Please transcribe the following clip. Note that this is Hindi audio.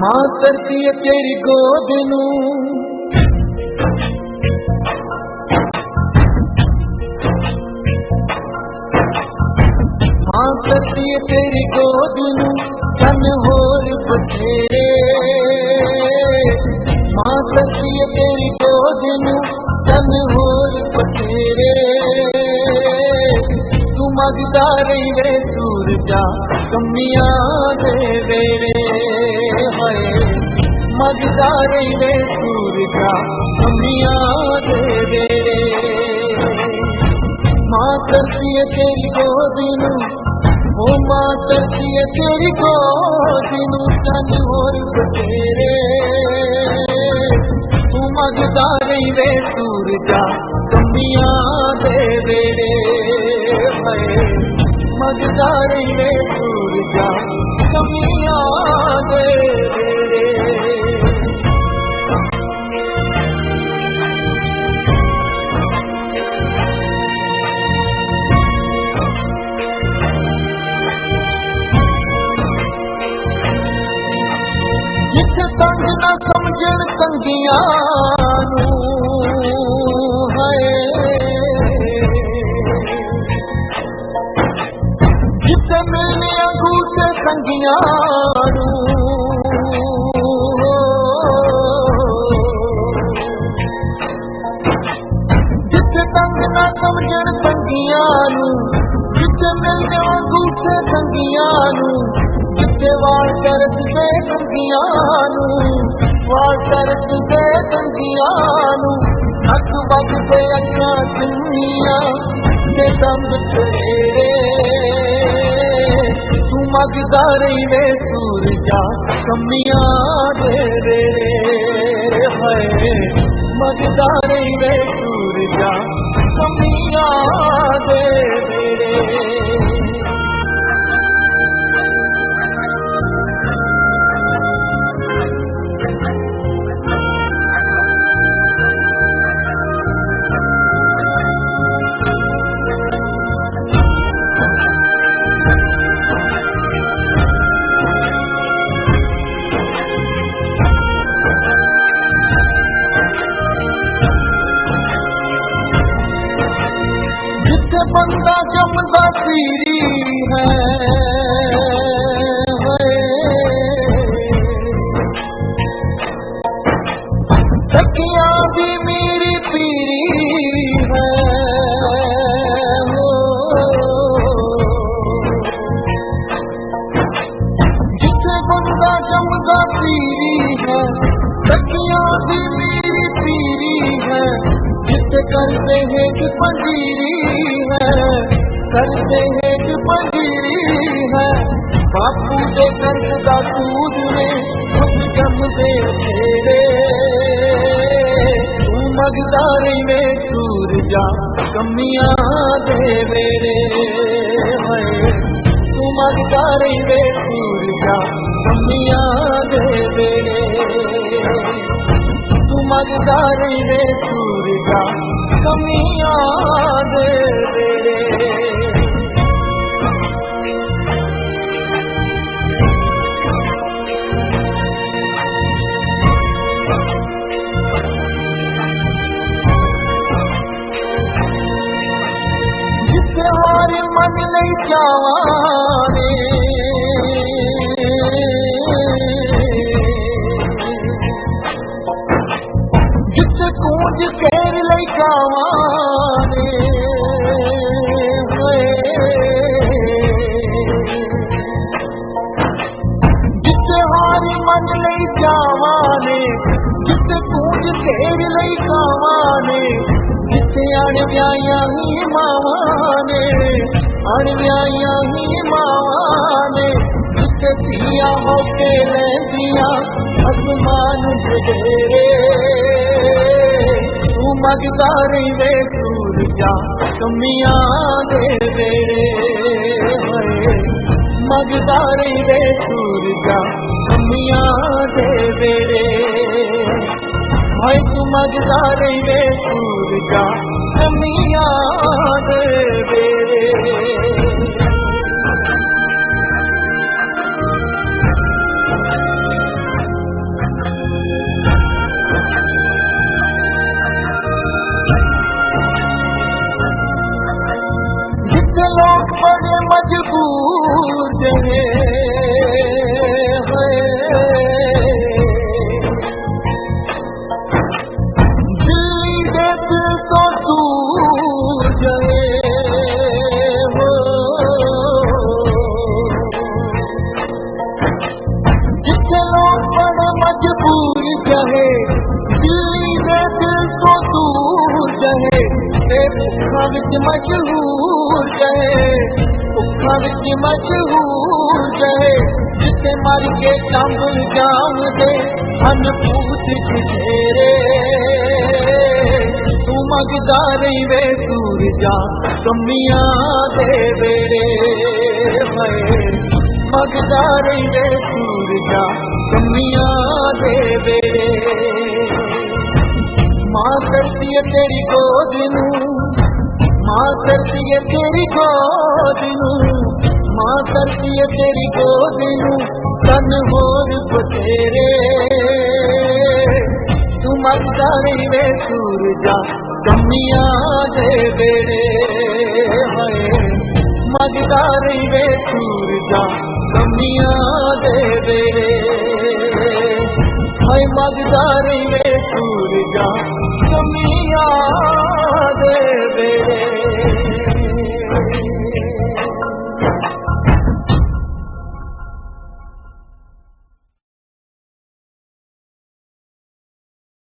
ਮਾਂ ਧਰਤੀ ਏ ਤੇਰੀ ਗੋਦ ਨੂੰ ਮਾਂ ਧਰਤੀ ਏ ਤੇਰੀ ਗੋਦ ਨੂੰ ਚੰਨ ਹੋਰ ਬਥੇਰੇ ਮਾਂ ਧਰਤੀ ਏ ਤੇਰੀ ਗੋਦ ਨੂੰ ਚੰਨ ਹੋਰ ਬਥੇਰੇ ਤੂੰ ਮੰਗਦਾ ਰਹੀ ਵੇ ਸੂਰਜਾ ਕਮੀਆਂ ਦੇ ਵੇਲੇ ਹਾਏ மதிதாரை சூரிகா அம்மியாதே माँ करती है तेरी गोदिन ओ माँ करती है तेरी गोदिन तन और तेरे तू मजदारी वे सूर जा कमिया दे दे रे मजदारी वे सूर जा कमिया दे ਸਮਝਣ ਤੰਗੀਆਂ ਨੂੰ, ਹਾਏ। ਜਿੱਥੇ ਮਿਲਨੇ ਅੰਗੂਠੇ ਸੰਗੀਆਂ ਨੂੰ। ਜਿੱਥੇ ਤੰਗ ਨਾ ਸਮਝਣ ਤੰਗੀਆਂ ਨੂੰ, ਜਿੱਥੇ ਮਿਲਨੇ ਅੰਗੂਠੇ ਸੰਗੀਆਂ ਨੂੰ ਵਾਰ ਵਾਰ ਕਰਦੇ ਕੰਗੀਆਂ ਨੂੰ, ਵਾਰ ਕਰਦੇ ਕੰਗੀਆਂ ਨੂੰ ਅੱਖ ਵਗਦੇ ਅੱਖਾਂ ਚੁੰਨੀਆਂ ਤੇ ਦੰਦ ਤੇਰੇ। ਤੂੰ ਮੰਗਦਾ ਰਹੀ ਵੇ ਸੂਰਜਾ ਕਮੀਆਂ ਦੇ ਵੇਲੇ ਹਾਏ, ਮੰਗਦਾ ਰਹੀ ਵੇ ਸੂਰਜਾ ਕਮੀਆਂ ਦੇ ਵੇਲੇ करते हैं कि पंजीरी है, करते हैं कि पंजीरी है। बापू दे कर्ज का सूद में खुद जम दे तेरे तू मगदारी में सूरजा कमियाँ दे मेरे। तू मगदारी में सूरजा कमियाँ दे मेरे। तू मगदारी रे सूरजा कमियां दे हरियाया ही माँ ने पिया होके रह दिया आसमान रे तू मजदारी रे सूरजा कमिया दे दे। मजदारी रे सूरजा कमिया दे दे। तू मजदारी दे सूर चलो, बड़े मजबूर कहे। दिल्ली से दिल को कहे। खर्च मशहूर कहे। खर्च मर के चांदुल जान दे अनभूत ठेरे तू मगदारी वे सूर जा, कमिया दे बेरे ਮੰਗਦਾ ਰਹੀ ਵੇ ਸੂਰਜਾ ਕਮੀਆਂ ਦੇ ਵੇੜੇ ਮਾਂ ਕਰਦੀ ਏ ਤੇਰੀ ਗੋਦ ਨੂੰ, ਮਾਂ ਕਰਦੀ ਏ ਤੇਰੀ ਗੋਦ ਨੂੰ, ਮਾਂ ਕਰਦੀ ਏ ਤੇਰੀ ਗੋਦ ਨੂੰ, ਤਨ ਹੋਰ ਬਤੇਰੇ ਤੂੰ ਮਰਦਾ ਨਹੀਂ ਵੇ ਸੂਰਜਾ ਕਮੀਆਂ ਦੇ ਵੇੜੇ ਹਾਏ, ਮਗਦਾ ਨਹੀਂ ਵੇ ਸੂਰਜਾ यादे बेरे हाय मगदारी में सूर जा जमीन